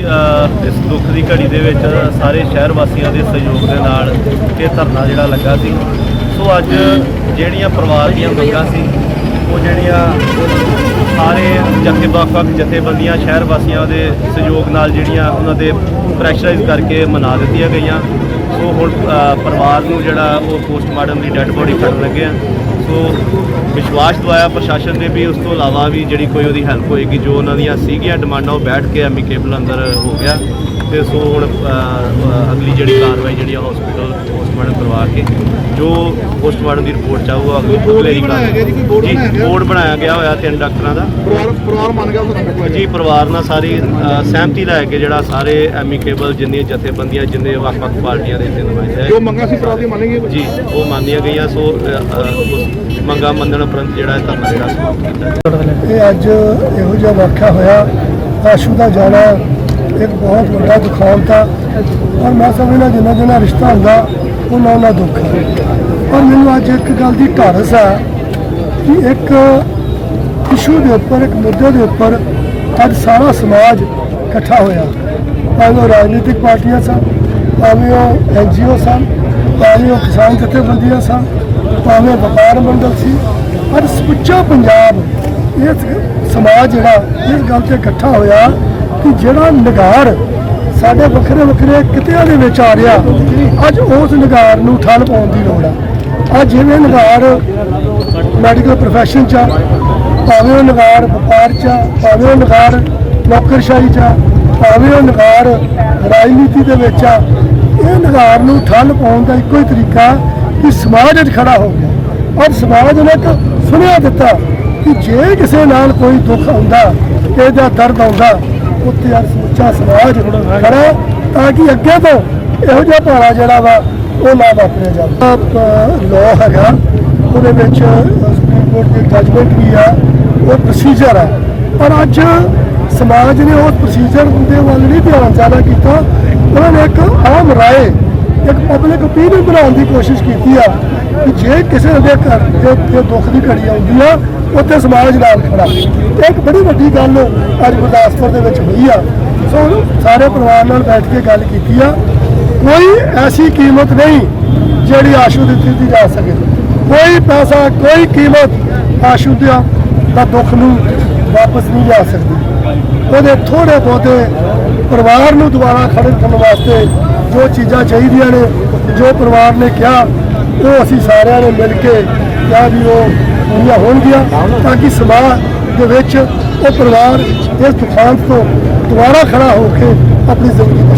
ਇਸ ਦੁੱਖ ਦੀ ਘੜੀ ਦੇ ਵਿੱਚ ਸਾਰੇ ਸ਼ਹਿਰ ਵਾਸੀਆਂ ਦੇ ਸਹਿਯੋਗ ਦੇ ਨਾਲ ਇਹ ਧਰਨਾ ਜਿਹੜਾ ਲੱਗਾ ਸੀ। ਸੋ ਅੱਜ ਜਿਹੜੀਆਂ ਪਰਿਵਾਰ ਦੀਆਂ ਮੰਗਾਂ ਸੀ, ਉਹ ਜਿਹੜੀਆਂ ਸਾਰੇ ਜਥੇ ਵੱਖ-ਵੱਖ ਜਥੇਬੰਦੀਆਂ ਸ਼ਹਿਰ ਵਾਸੀਆਂ ਦੇ ਸਹਿਯੋਗ ਨਾਲ ਜਿਹੜੀਆਂ ਉਹਨਾਂ ਦੇ ਪ੍ਰੈਸ਼ਰਾਈਜ਼ ਕਰਕੇ ਮਨਾ ਦਿੱਤੀਆਂ ਗਈਆਂ। ਸੋ ਹੁਣ ਪਰਿਵਾਰ ਨੂੰ ਜਿਹੜਾ ਉਹ ਪੋਸਟਮਾਰਟਮ ਦੀ ਡੈੱਡ ਬੋਡੀ ਕੱਢਣ ਲੱਗੇ ਆ। ਸੋ ਵਿਸ਼ਵਾਸ ਦਵਾਇਆ, ਪ੍ਰਸ਼ਾਸਨ ਨੇ ਵੀ, ਉਸ ਤੋਂ ਇਲਾਵਾ ਵੀ ਜਿਹੜੀ ਕੋਈ ਉਹਦੀ ਹੈਲਪ ਹੋਏਗੀ, ਜੋ ਉਹਨਾਂ ਦੀਆਂ ਸੀਗੀਆਂ, ਡਿਮਾਂਡਾਂ, ਉਹ ਬੈਠ ਕੇ ਐਮੀ ਕੇਬਲ ਅੰਦਰ ਹੋ ਗਿਆ। ਤੇ ਸੋ ਹੁਣ ਅਗਲੀ ਜਿਹੜੀ ਕਾਰਵਾਈ ਜਿਹੜੀ ਆ ਹਸਪੀਟਲ ਪੋਸਟਮਾਰਟਮ ਕਰਵਾ ਕੇ ਜੋ ਪੋਸਟਮਾਰਟਮ ਦੀ ਰਿਪੋਰਟ ਚਾਹੂਗਾ ਅਗਲੀ ਅਗਲੀ ਬਣਾਇਆ ਗਿਆ ਜੀ? ਕੋਈ board ਜੀ ਬਣਾਇਆ ਗਿਆ? ਬੋਰਡ ਬਣਾਇਆ ਗਿਆ ਹੋਇਆ ਤਿੰਨ ਡਾਕਟਰਾਂ ਦਾ ਪਰਿਵਾਰ ਪਰਿਵਾਰ ਮੰਨ ਗਿਆ ਤੁਹਾਨੂੰ ਜੀ ਪਰਿਵਾਰ ਨਾਲ ਸਾਰੀ ਸਹਿਮਤੀ ਲੈ ਕੇ ਜਿਹੜਾ ਸਾਰੇ ਐਮੀਕੇਬਲ ਜਿੰਨੀਆਂ ਜਥੇਬੰਦੀਆਂ ਜਿੰਨੇ ਵੱਖ-ਵੱਖ ਪਾਰਟੀਆਂ ਦੇ ਇੱਥੇ ਨੁਮਾਇੰਦੇ ਹੈ ਜੋ ਮੰਗਾਂ ਸੀ ਪਰਿਵਾਰ ਦੀ ਮੰਨੇਗੇ ਜੀ ਉਹ ਮੰਨੀਆਂ ਗਈਆਂ ਸੋ ਮੰਗਾਂ ਮੰਨਣ ਉਪਰੰਤ ਜਿਹੜਾ ਇਹ ਧਰਨਾ ਜਿਹੜਾ ਸਮਾਪਤ ਕੀਤਾ ਇਹ ਅੱਜ ਇਹੋ ਜਿਹਾ ਵਾਕਿਆ ਹੋਇਆ ਆਸ਼ੂ ਦਾ ਜਾਣਾ ਇੱਕ ਬਹੁਤ ਵੱਡਾ ਦੁਖਾਂਤ ਆ। ਔਰ ਮੈਂ ਸਮਝਦਾ ਜਿੰਨਾ ਜਿੰਨਾ ਰਿਸ਼ਤਾ ਹੁੰਦਾ ਉਹਨਾਂ ਉਹਨਾਂ ਦੁੱਖ ਹੈ ਔਰ ਮੈਨੂੰ ਅੱਜ ਇੱਕ ਗੱਲ ਦੀ ਢਾਰਸ ਆ ਕਿ ਇੱਕ ਇਸ਼ੂ ਦੇ ਉੱਪਰ, ਇੱਕ ਮੁੱਦੇ ਦੇ ਉੱਪਰ ਅੱਜ ਸਾਰਾ ਸਮਾਜ ਇਕੱਠਾ ਹੋਇਆ। ਭਾਵੇਂ ਉਹ ਰਾਜਨੀਤਿਕ ਪਾਰਟੀਆਂ ਸਨ, ਭਾਵੇਂ ਉਹ ਐਨਜੀਓ ਸਨ, ਭਾਵੇਂ ਉਹ ਕਿਸਾਨ ਜਥੇਬੰਦੀਆਂ ਸਨ, ਭਾਵੇਂ ਵਪਾਰ ਮੰਡਲ ਸੀ। ਅੱਜ ਸਮੁੱਚਾ ਪੰਜਾਬ ਇਸ ਸਮਾਜ ਜਿਹੜਾ, ਇਸ ਗੱਲ ਤੇ ਇਕੱਠਾ ਹੋਇਆ ਕਿ ਜਿਹੜਾ ਨਿਗਾਰ ਸਾਡੇ ਵੱਖਰੇ ਵੱਖਰੇ ਕਿੱਤਿਆਂ ਦੇ ਵਿੱਚ ਆ ਰਿਹਾ ਅੱਜ ਉਸ ਨਿਗਾਰ ਨੂੰ ਠੱਲ ਪਾਉਣ ਦੀ ਲੋੜ ਆ। ਅੱਜ ਜਿਵੇਂ ਨਿਗਾਰ ਮੈਡੀਕਲ ਪ੍ਰੋਫੈਸ਼ਨ ਚ ਆ, ਭਾਵੇਂ ਉਹ ਨਿਗਾਰ ਵਪਾਰ ਚ ਆ, ਭਾਵੇਂ ਉਹ ਨਿਗਾਰ ਨੌਕਰਸ਼ਾਹੀ ਚ ਆ, ਭਾਵੇਂ ਉਹ ਨਿਗਾਰ ਰਾਜਨੀਤੀ ਦੇ ਵਿੱਚ ਆ ਇਹ ਨਿਗਾਰ ਨੂੰ ਠੱਲ ਪਾਉਣ ਦਾ ਇੱਕੋ ਹੀ ਤਰੀਕਾ ਕਿ ਸਮਾਜ ਅੱਜ ਖੜਾ ਹੋ ਗਿਆ। ਔਰ ਸਮਾਜ ਨੇ ਇੱਕ ਸੁਣਿਆ ਦਿੱਤਾ ਕਿ ਜੇ ਕਿਸੇ ਨਾਲ ਕੋਈ ਦੁੱਖ ਆਉਂਦਾ ਇਹਦਾ ਦਰਦ ਆਉਂਦਾ ਉੱਥੇ ਅੱਜ ਸਮੁੱਚਾ ਸਮਾਜ ਖੜਾ ਤਾਂ ਕਿ ਅੱਗੇ ਤੋਂ ਇਹੋ ਜਿਹਾ ਭਾਣਾ ਜਿਹੜਾ ਵਾ ਉਹ ਨਾ ਵਾਪਰਿਆ ਜਾਵੇ। ਲਾਅ ਹੈਗਾ, ਉਹਦੇ ਵਿੱਚ ਸੁਪਰੀਮ ਕੋਰਟ ਦੀ ਜੱਜਮੈਂਟ ਵੀ ਆ, ਉਹ ਪ੍ਰੋਸੀਜਰ ਆ। ਪਰ ਅੱਜ ਸਮਾਜ ਨੇ ਉਹ ਪ੍ਰੋਸੀਜਰ ਦੇ ਵੱਲ ਨਹੀਂ ਧਿਆਨ ਜ਼ਿਆਦਾ ਕੀਤਾ। ਉਹਨਾਂ ਨੇ ਇੱਕ ਆਮ ਰਾਏ ਇੱਕ ਪਬਲਿਕ ਓਪੀਨੀਅਨ ਬਣਾਉਣ ਦੀ ਕੋਸ਼ਿਸ਼ ਕੀਤੀ ਆ ਕਿ ਜੇ ਕਿਸੇ ਦੇ ਘਰ ਦੇ ਦੇ ਦੁੱਖ ਦੀ ਘੜੀ ਆਉਂਦੀ ਆ, ਉੱਥੇ ਸਮਾਜ ਨਾਲ ਖੜਾ। ਇੱਕ ਬੜੀ ਵੱਡੀ ਗੱਲ ਅੱਜ ਗੁਰਦਾਸਪੁਰ ਦੇ ਵਿੱਚ ਹੋਈ ਆ। ਸੋ ਸਾਰੇ ਪਰਿਵਾਰ ਨਾਲ ਬੈਠ ਕੇ ਗੱਲ ਕੀਤੀ ਆ। ਕੋਈ ਐਸੀ ਕੀਮਤ ਨਹੀਂ ਜਿਹੜੀ ਆਸ਼ੂ ਦੀ ਦਿੱਤੀ ਜਾ ਸਕੇ। ਕੋਈ ਪੈਸਾ, ਕੋਈ ਕੀਮਤ ਆਸ਼ੂ ਦਾ ਦਾ ਦੁੱਖ ਨੂੰ ਵਾਪਸ ਨਹੀਂ ਲਿਆ ਸਕਦੀ। ਉਹਦੇ ਥੋੜੇ ਬਹੁਤੇ ਪਰਿਵਾਰ ਨੂੰ ਦੁਬਾਰਾ ਖੜੇ ਕਰਨ ਵਾਸਤੇ ਜੋ ਚੀਜ਼ਾਂ ਚਾਹੀਦੀਆਂ ਨੇ, ਜੋ ਪਰਿਵਾਰ ਨੇ ਕਿਹਾ, ਉਹ ਅਸੀਂ ਸਾਰਿਆਂ ਨੇ ਮਿਲ ਕੇ ਕਿਹਾ ਵੀ ਉਹ ਪੂਰੀਆਂ ਹੋਣਗੀਆਂ ਤਾਂ ਕਿ ਸਮਾਜ ਦੇ ਵਿੱਚ ਉਹ ਪਰਿਵਾਰ ਇਸ ਤੂਫਾਨ ਤੋਂ ਦੁਬਾਰਾ ਖੜਾ ਹੋ ਕੇ ਆਪਣੀ ਜ਼ਿੰਦਗੀ ਬਸਰ